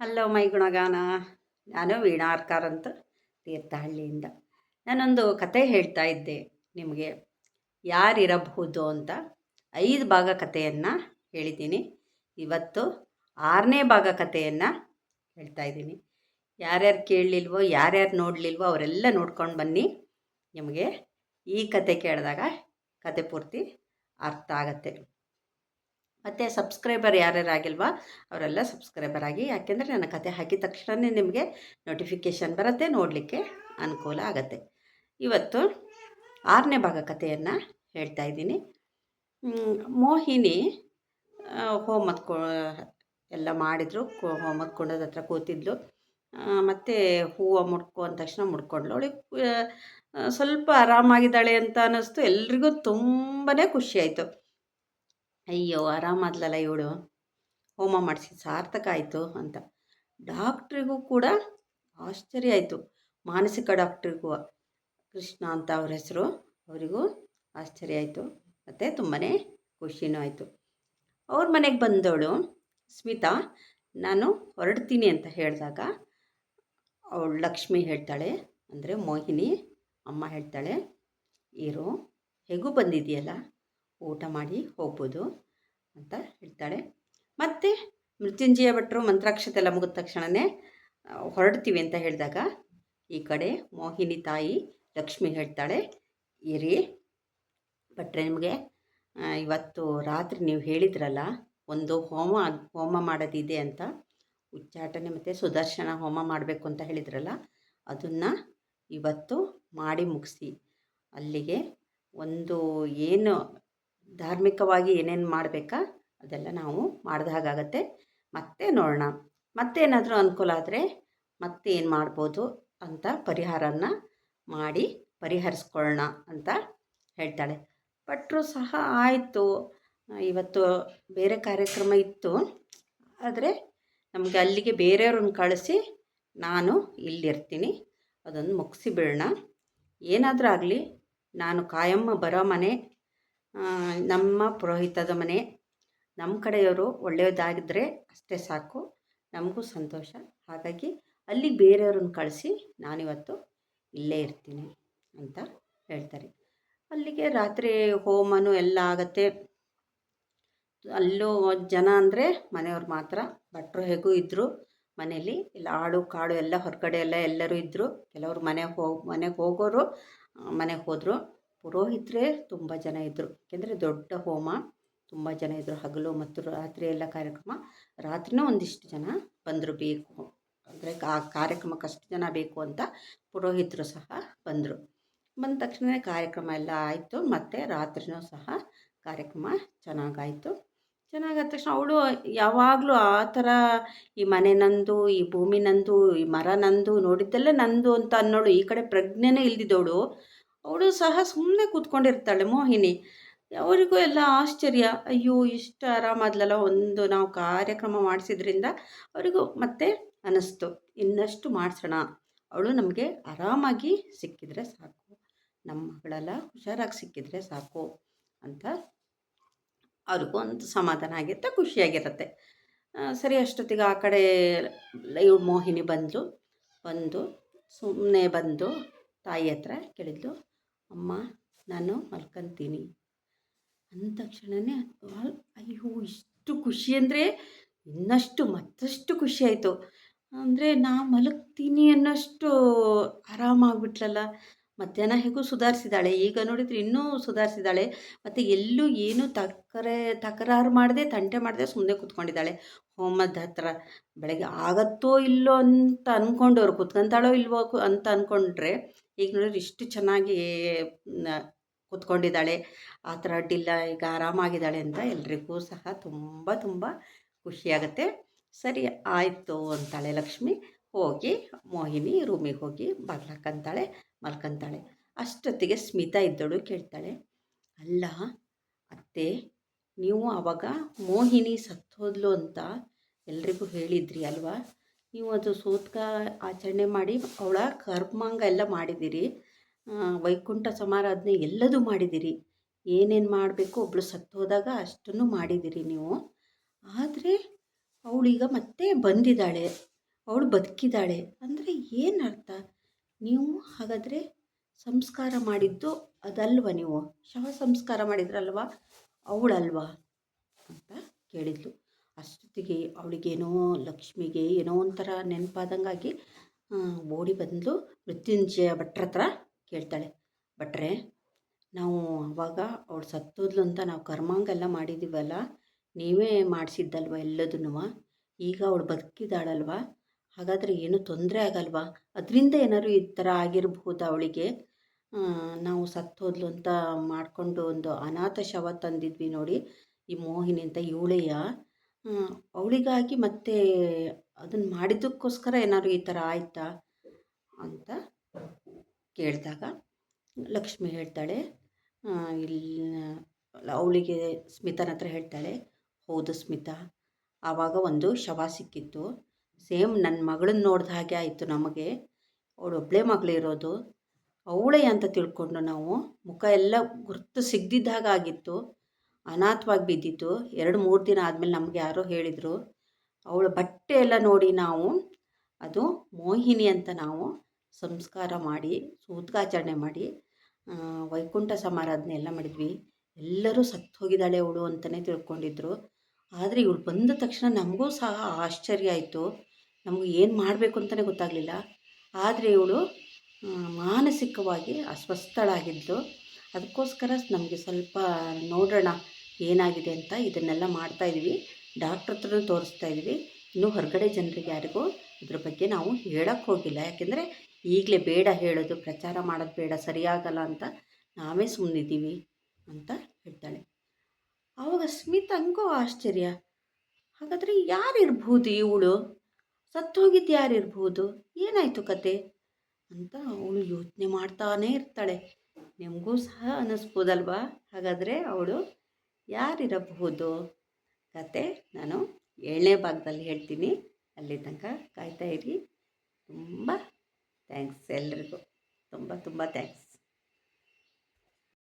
Hello my ಗುಣಗಾನ. ನಾನು ವೀಣಾರ್ಕಾರ್ ಅಂತ ತೀರ್ಥಹಳ್ಳಿಯಿಂದ. ನಾನೊಂದು ಕತೆ ಹೇಳ್ತಾ ಇದ್ದೆ ನಿಮಗೆ. ಯಾರಿರಬಹುದು ಅಂತ ಐದು ಭಾಗ ಕಥೆಯನ್ನು ಹೇಳಿದ್ದೀನಿ. ಇವತ್ತು ಆರನೇ ಭಾಗ ಕಥೆಯನ್ನು ಹೇಳ್ತಾ ಇದ್ದೀನಿ. ಯಾರ್ಯಾರು ಕೇಳಲಿಲ್ವೋ, ಯಾರ್ಯಾರು ನೋಡಲಿಲ್ವೋ ಅವರೆಲ್ಲ ನೋಡ್ಕೊಂಡು ಬನ್ನಿ. ನಿಮಗೆ ಈ ಕತೆ ಕೇಳಿದಾಗ ಕತೆ ಪೂರ್ತಿ ಅರ್ಥ ಆಗತ್ತೆ. ಮತ್ತು ಸಬ್ಸ್ಕ್ರೈಬರ್ ಯಾರ್ಯಾರು ಆಗಿಲ್ವಾ, ಅವರೆಲ್ಲ ಸಬ್ಸ್ಕ್ರೈಬರ್ ಆಗಿ, ಯಾಕೆಂದರೆ ನನ್ನ ಕತೆ ಹಾಕಿದ ತಕ್ಷಣವೇ ನಿಮಗೆ ನೋಟಿಫಿಕೇಷನ್ ಬರುತ್ತೆ, ನೋಡಲಿಕ್ಕೆ ಅನುಕೂಲ ಆಗುತ್ತೆ. ಇವತ್ತು ಆರನೇ ಭಾಗ ಕಥೆಯನ್ನು ಹೇಳ್ತಾ ಇದ್ದೀನಿ. ಮೋಹಿನಿ ಹೋಮ್ ಕೊ, ಎಲ್ಲ ಮಾಡಿದರು ಹೋಮ್ ಕೊಂಡದ ಹತ್ರ ಕೂತಿದ್ಲು. ಮತ್ತು ಹೂವು ಮುಡ್ಕೊ ಅಂದ ತಕ್ಷಣ ಮುಡ್ಕೊಂಡ್ಲು. ಅವಳಿಗೆ ಸ್ವಲ್ಪ ಆರಾಮಾಗಿದ್ದಾಳೆ ಅಂತ ಅನ್ನಿಸ್ತು. ಎಲ್ರಿಗೂ ತುಂಬಾ ಖುಷಿಯಾಯಿತು ಅಯ್ಯೋ ಆರಾಮಾದ್ಲಲ್ಲ ಇವಳು. ಹೋಮ ಮಾಡಿಸಿ ಸಾರ್ಥಕ ಆಯಿತು ಅಂತ. ಡಾಕ್ಟ್ರಿಗೂ ಕೂಡ ಆಶ್ಚರ್ಯ ಆಯಿತು. ಮಾನಸಿಕ ಡಾಕ್ಟ್ರಿಗೂ, ಕೃಷ್ಣ ಅಂತ ಅವ್ರ ಹೆಸರು, ಅವರಿಗೂ ಆಶ್ಚರ್ಯ ಆಯಿತು. ಮತ್ತು ತುಂಬಾ ಖುಷಿನೂ ಆಯಿತು. ಅವ್ರ ಮನೆಗೆ ಬಂದವಳು ಸ್ಮಿತಾ, ನಾನು ಹೊರಡ್ತೀನಿ ಅಂತ ಹೇಳಿದಾಗ ಅವಳು ಲಕ್ಷ್ಮಿ ಹೇಳ್ತಾಳೆ, ಅಂದರೆ ಮೋಹಿನಿ ಅಮ್ಮ ಹೇಳ್ತಾಳೆ, ಇರು, ಹೇಗೂ ಬಂದಿದೆಯಲ್ಲ ಊಟ ಮಾಡಿ ಹೋಗ್ಬೋದು ಅಂತ ಹೇಳ್ತಾಳೆ. ಮತ್ತು ಮೃತ್ಯುಂಜಯ ಭಟ್ರು ಮಂತ್ರಾಕ್ಷತೆ ಎಲ್ಲ ಮುಗಿದ ತಕ್ಷಣವೇ ಹೊರಡ್ತೀವಿ ಅಂತ ಹೇಳಿದಾಗ ಈ ಕಡೆ ಮೋಹಿನಿ ತಾಯಿ ಲಕ್ಷ್ಮಿ ಹೇಳ್ತಾಳೆ, ಇರಿ ಭಟ್ರೆ ನಿಮಗೆ ಇವತ್ತು ರಾತ್ರಿ ನೀವು ಹೇಳಿದ್ರಲ್ಲ, ಒಂದು ಹೋಮ ಹೋಮ ಮಾಡೋದಿದೆ ಅಂತ, ಉಚ್ಚಾಟನೆ ಮತ್ತು ಸುದರ್ಶನ ಹೋಮ ಮಾಡಬೇಕು ಅಂತ ಹೇಳಿದ್ರಲ್ಲ, ಅದನ್ನು ಇವತ್ತು ಮಾಡಿ ಮುಗಿಸಿ. ಅಲ್ಲಿಗೆ ಒಂದು ಏನು ಧಾರ್ಮಿಕವಾಗಿ ಏನೇನು ಮಾಡಬೇಕಾ? ಅದೆಲ್ಲ ನಾವು ಮಾಡಿದ ಹಾಗಾಗತ್ತೆ ಮತ್ತೆ ನೋಡೋಣ. ಮತ್ತೇನಾದರೂ ಅನುಕೂಲ ಆದರೆ ಮತ್ತೆ ಏನು ಮಾಡ್ಬೋದು ಅಂತ ಪರಿಹಾರನ ಮಾಡಿ ಪರಿಹರಿಸ್ಕೊಳ್ಳೋಣ ಅಂತ ಹೇಳ್ತಾಳೆ. ಭಟ್ರು ಸಹ ಆಯಿತು. ಇವತ್ತು ಬೇರೆ ಕಾರ್ಯಕ್ರಮ ಇತ್ತು. ಆದರೆ ನಮಗೆ ಅಲ್ಲಿಗೆ ಬೇರೆಯವ್ರನ್ನ ಕಳಿಸಿ ನಾನು ಇಲ್ಲಿರ್ತೀನಿ. ಅದನ್ನು ಮುಗಿಸಿ ಏನಾದರೂ ಆಗಲಿ, ನಾನು ಕಾಯಮ್ಮ ಬರೋ ಮನೆ ನಮ್ಮ ಪುರೋಹಿತದ ಮನೆ. ನಮ್ಮ ಕಡೆಯವರು ಒಳ್ಳೆಯದಾಗಿದ್ದರೆ ಅಷ್ಟೇ ಸಾಕು. ನಮಗೂ ಸಂತೋಷ. ಹಾಗಾಗಿ ಅಲ್ಲಿ ಬೇರೆಯವ್ರನ್ನ ಕಳಿಸಿ ನಾನಿವತ್ತು ಇಲ್ಲೇ ಇರ್ತೀನಿ ಅಂತ ಹೇಳ್ತಾರೆ. ಅಲ್ಲಿಗೆ ರಾತ್ರಿ ಹೋಮನು ಎಲ್ಲ ಆಗುತ್ತೆ. ಅಲ್ಲೂ ಜನ ಅಂದರೆ ಮನೆಯವ್ರು ಮಾತ್ರ. ಭಟ್ರು ಹೇಗೂ ಇದ್ದರು ಮನೇಲಿ. ಇಲ್ಲ, ಆಳು, ಕಾಳು ಎಲ್ಲ ಹೊರಗಡೆ ಎಲ್ಲ ಎಲ್ಲರೂ ಇದ್ದರು ಕೆಲವರು ಮನೆಗೆ ಹೋಗಿ, ಮನೆಗೆ ಹೋಗೋರು ಮನೆಗೆ ಹೋದರು. ಪುರೋಹಿತರೇ ತುಂಬ ಜನ ಇದ್ದರು ಏಕೆಂದರೆ ದೊಡ್ಡ ಹೋಮ, ತುಂಬ ಜನ ಇದ್ದರು ಹಗಲು ಮತ್ತು ರಾತ್ರಿ ಎಲ್ಲ ಕಾರ್ಯಕ್ರಮ. ರಾತ್ರಿನೂ ಒಂದಿಷ್ಟು ಜನ ಬಂದರು ಬೇಕು. ಅಂದರೆ ಆ ಕಾರ್ಯಕ್ರಮಕ್ಕೆ ಅಷ್ಟು ಜನ ಬೇಕು ಅಂತ ಪುರೋಹಿತರು ಸಹ ಬಂದರು. ಬಂದ ತಕ್ಷಣವೇ ಕಾರ್ಯಕ್ರಮ ಎಲ್ಲ ಆಯಿತು. ಮತ್ತು ರಾತ್ರಿನೂ ಸಹ ಕಾರ್ಯಕ್ರಮ ಚೆನ್ನಾಗಾಯಿತು. ಚೆನ್ನಾಗಾದ ತಕ್ಷಣ ಅವಳು ಯಾವಾಗಲೂ ಆ ಥರ ಈ ಮನೆ ನಂದು, ಈ ಭೂಮಿ ನಂದು, ಈ ಮರ ನಂದು ನೋಡಿದ್ದೆಲ್ಲ ನಂದು ಅಂತ ಅನ್ನೋಳು ಈ ಕಡೆ ಪ್ರಜ್ಞೆನೇ ಇಲ್ದಿದ್ದವಳು. ಅವಳು ಸಹ ಸುಮ್ಮನೆ ಕೂತ್ಕೊಂಡಿರ್ತಾಳೆ ಮೋಹಿನಿ. ಅವರಿಗೂ ಎಲ್ಲ ಆಶ್ಚರ್ಯ. ಅಯ್ಯೋ, ಇಷ್ಟು ಆರಾಮಾದ್ಲಲ್ಲ ಒಂದು ನಾವು ಕಾರ್ಯಕ್ರಮ ಮಾಡಿಸಿದ್ರಿಂದ ಅವರಿಗೂ ಮತ್ತೆ ಅನ್ನಿಸ್ತು ಇನ್ನಷ್ಟು ಮಾಡಿಸೋಣ. ಅವಳು ನಮಗೆ ಆರಾಮಾಗಿ ಸಿಕ್ಕಿದರೆ ಸಾಕು. ನಮ್ಮ ಮಗಳೆಲ್ಲ ಹುಷಾರಾಗಿ ಸಿಕ್ಕಿದರೆ ಸಾಕು ಅಂತ ಅವ್ರಿಗೂ ಒಂದು ಸಮಾಧಾನ ಆಗಿರುತ್ತೆ, ಖುಷಿಯಾಗಿರುತ್ತೆ. ಸರಿ, ಅಷ್ಟೊತ್ತಿಗೆ ಆ ಕಡೆ ಲೈವ್ ಮೋಹಿನಿ ಬಂದು ಬಂದು ಸುಮ್ಮನೆ ಬಂದು ತಾಯಿ ಹತ್ರ ಕೇಳಿದ್ಲು ಅಮ್ಮ, ನಾನು ಮಲ್ಕೊಂತೀನಿ. ಅಂದ ತಕ್ಷಣವೇ ಅಯ್ಯೋ, ಇಷ್ಟು ಖುಷಿ ಅಂದರೆ ಇನ್ನಷ್ಟು ಮತ್ತಷ್ಟು ಖುಷಿ ಆಯಿತು. ಅಂದರೆ ನಾ ಮಲಗ್ತೀನಿ ಅನ್ನೋಷ್ಟು ಆರಾಮಾಗ್ಬಿಟ್ಲಲ್ಲ ಮಧ್ಯಾಹ್ನ ಹೇಗೂ ಸುಧಾರಿಸಿದ್ದಾಳೆ ಈಗ ನೋಡಿದರೆ ಇನ್ನೂ ಸುಧಾರಿಸಿದ್ದಾಳೆ ಮತ್ತು ಎಲ್ಲೂ ಏನೂ ತಕರೆ, ತಕರಾರು ಮಾಡದೆ, ತಂಟೆ ಮಾಡದೆ ಸುಮ್ಮನೆ ಕೂತ್ಕೊಂಡಿದ್ದಾಳೆ. ಹೋಮದ ಹತ್ರ. ಬೆಳಗ್ಗೆ ಆಗತ್ತೋ ಇಲ್ಲೋ ಅಂತ ಅಂದ್ಕೊಂಡವ್ರು ಕೂತ್ಕೊಂತಾಳೋ ಇಲ್ವೋ ಅಂತ ಅಂದ್ಕೊಂಡ್ರೆ ಈಗ ನೋಡಿದ್ರೆ ಇಷ್ಟು ಚೆನ್ನಾಗಿ ಕೂತ್ಕೊಂಡಿದ್ದಾಳೆ. ಆ ಥರ ಅಡ್ಡಿಲ್ಲ, ಈಗ ಆರಾಮಾಗಿದ್ದಾಳೆ ಅಂತ ಎಲ್ರಿಗೂ ಸಹ ತುಂಬ ತುಂಬ ಖುಷಿಯಾಗುತ್ತೆ. ಸರಿ, ಆಯಿತು ಅಂತಾಳೆ ಲಕ್ಷ್ಮಿ. ಹೋಗಿ ಮೋಹಿನಿ ರೂಮಿಗೆ ಹೋಗಿ ಬರ್ಲಾಕಂತಾಳೆ, ಮಲ್ಕಂತಾಳೆ. ಅಷ್ಟೊತ್ತಿಗೆ ಸ್ಮಿತಾ ಇದ್ದಳು ಕೇಳ್ತಾಳೆ, ಅಲ್ಲ, ಅತ್ತೆ, ನೀವು ಆವಾಗ ಮೋಹಿನಿ ಸತ್ತೋದ್ಲು ಅಂತ ಎಲ್ರಿಗೂ ಹೇಳಿದ್ರಿ ಅಲ್ವಾ? ನೀವು ಅದು ಸೋತ್ಕ ಆಚರಣೆ ಮಾಡಿ, ಅವಳ ಕರ್ಮಾಂಗ ಎಲ್ಲ ಮಾಡಿದ್ದೀರಿ ವೈಕುಂಠ ಸಮಾರಾಧನೆ ಎಲ್ಲದೂ ಮಾಡಿದ್ದೀರಿ ಏನೇನು ಮಾಡಬೇಕು ಒಬ್ಬಳು ಸತ್ತು ಹೋದಾಗ ಅಷ್ಟನ್ನು ಮಾಡಿದ್ದೀರಿ ನೀವು. ಆದರೆ ಅವಳೀಗ ಮತ್ತೆ ಬಂದಿದ್ದಾಳೆ. ಅವಳು ಬದುಕಿದ್ದಾಳೆ. ಅಂದರೆ ಏನು ಅರ್ಥ? ನೀವು ಹಾಗಾದರೆ ಸಂಸ್ಕಾರ ಮಾಡಿದ್ದು ಅದಲ್ವ ನೀವು? ಶವ ಸಂಸ್ಕಾರ ಮಾಡಿದ್ರಲ್ವ? ಅವಳಲ್ವಾ? ಅಂತ ಕೇಳಿದ್ಲು. ಅಷ್ಟೊತ್ತಿಗೆ ಅವಳಿಗೇನೋ ಲಕ್ಷ್ಮಿಗೆ ಏನೋ ಒಂಥರ ನೆನಪಾದಂಗಾಗಿ ಓಡಿ ಬಂದು ಮೃತ್ಯುಂಜಯ ಭಟ್ರ ಹತ್ರ ಕೇಳ್ತಾಳೆ. ಭಟ್ರೆ, ನಾವು ಅವಾಗ ಅವಳು ಸತ್ತೋದ್ಲು ಅಂತ ನಾವು ಕರ್ಮಾಂಗೆಲ್ಲ ಮಾಡಿದ್ದೀವಲ್ಲ ನೀವೇ ಮಾಡಿಸಿದ್ದಲ್ವ ಎಲ್ಲದನ್ನೂ? ಈಗ ಅವಳು ಬದುಕಿದ್ದಾಳಲ್ವಾ ಹಾಗಾದರೆ ಏನೂ ತೊಂದರೆ ಆಗಲ್ವಾ? ಅದರಿಂದ ಏನಾದ್ರು ಈ ಥರ ಆಗಿರಬಹುದು ಅವಳಿಗೆ? ನಾವು ಸತ್ತೋದ್ಲು ಅಂತ ಮಾಡಿಕೊಂಡು ಒಂದು ಅನಾಥ ಶವ ತಂದಿದ್ವಿ ನೋಡಿ, ಈ ಮೋಹಿನಿ ಅಂತ ಇವಳೆಯ? ಅವಳಿಗಾಗಿ ಮತ್ತೆ ಅದನ್ನು ಮಾಡಿದ್ದಕ್ಕೋಸ್ಕರ ಏನಾದ್ರು ಈ ಥರ ಆಯಿತಾ ಅಂತ ಕೇಳಿದಾಗ ಲಕ್ಷ್ಮಿ ಹೇಳ್ತಾಳೆ ಇಲ್ಲ ಅವಳಿಗೆ ಸ್ಮಿತನ ಹತ್ರ ಹೇಳ್ತಾಳೆ, ಹೌದು ಸ್ಮಿತಾ, ಆವಾಗ ಒಂದು ಶವ ಸಿಕ್ಕಿತ್ತು, ಸೇಮ್ ನನ್ನ ಮಗಳನ್ನ ನೋಡಿದ ಹಾಗೆ ಆಯಿತು ನಮಗೆ, ಅವಳು ಒಬ್ಬಳೇ ಮಗಳಿರೋದು ಅವಳೇ ಅಂತ ತಿಳ್ಕೊಂಡು ನಾವು ಮುಖ ಎಲ್ಲ ಗುರುತು ಸಿಗ್ದಿದ್ದ ಆಗಿತ್ತು ಅನಾಥವಾಗಿ ಬಿದ್ದಿತ್ತು ಎರಡು ಮೂರು ದಿನ ಆದಮೇಲೆ ನಮಗೆ ಯಾರೋ ಹೇಳಿದರು, ಅವಳ ಬಟ್ಟೆ ಎಲ್ಲ ನೋಡಿ ನಾವು, ಅದು ಮೋಹಿನಿ ಅಂತ ನಾವು ಸಂಸ್ಕಾರ ಮಾಡಿ ಸೂತ್ಕಾಚರಣೆ ಮಾಡಿ ವೈಕುಂಠ ಸಮಾರಾಧನೆ ಎಲ್ಲ ಮಾಡಿದ್ವಿ. ಎಲ್ಲರೂ ಸತ್ತು ಹೋಗಿದ್ದಾಳೆ ಅವಳು ಅಂತಲೇ ತಿಳ್ಕೊಂಡಿದ್ರು. ಆದರೆ ಇವಳು ಬಂದ ತಕ್ಷಣ ನಮಗೂ ಸಹ ಆಶ್ಚರ್ಯ ಆಯಿತು. ನಮಗೆ ಏನು ಮಾಡಬೇಕು ಅಂತಲೇ ಗೊತ್ತಾಗಲಿಲ್ಲ. ಆದರೆ ಇವಳು ಮಾನಸಿಕವಾಗಿ ಅಸ್ವಸ್ಥಳಾಗಿದ್ಲು. ಅದಕ್ಕೋಸ್ಕರ ನಮಗೆ ಸ್ವಲ್ಪ ನೋಡೋಣ ಏನಾಗಿದೆ ಅಂತ ಇದನ್ನೆಲ್ಲ ಮಾಡ್ತಾಯಿದ್ವಿ ಡಾಕ್ಟ್ರ್ ಹತ್ರ ತೋರಿಸ್ತಾ ಇದ್ದೀವಿ. ಇನ್ನೂ ಹೊರಗಡೆ ಜನರಿಗೆ ಯಾರಿಗೂ ಇದ್ರ ಬಗ್ಗೆ ನಾವು ಹೇಳೋಕ್ಕೆ ಹೋಗಿಲ್ಲ. ಯಾಕೆಂದರೆ ಈಗಲೇ ಬೇಡ ಹೇಳೋದು, ಪ್ರಚಾರ ಮಾಡೋದು ಬೇಡ, ಸರಿಯಾಗಲ್ಲ ಅಂತ ನಾವೇ ಸುಮ್ಮನಿದ್ದೀವಿ ಅಂತ ಹೇಳ್ತಾಳೆ. ಆವಾಗ ಸ್ಮಿತ್ ಹಂಗೋ ಆಶ್ಚರ್ಯ. ಹಾಗಾದರೆ ಯಾರಿರ್ಬೋದು ಇವಳು? ಸತ್ತೋಗಿದ್ದು ಯಾರಿರ್ಬೋದು? ಏನಾಯಿತು ಕತೆ? ಅಂತ ಅವಳು ಯೋಚನೆ ಮಾಡ್ತಾನೇ ಇರ್ತಾಳೆ. ನಿಮಗೂ ಸಹ ಅನ್ನಿಸ್ಬೋದಲ್ವಾ ಹಾಗಾದರೆ ಅವಳು ಯಾರಿರಬಹುದು? ಕತೆ ನಾನು ಏಳನೇ ಭಾಗದಲ್ಲಿ ಹೇಳ್ತೀನಿ. ಅಲ್ಲಿ ತನಕ ಕಾಯ್ತಾ ಇರಿ. ತುಂಬ ಥ್ಯಾಂಕ್ಸ್ ಎಲ್ರಿಗೂ. ತುಂಬ ತುಂಬ ಥ್ಯಾಂಕ್ಸ್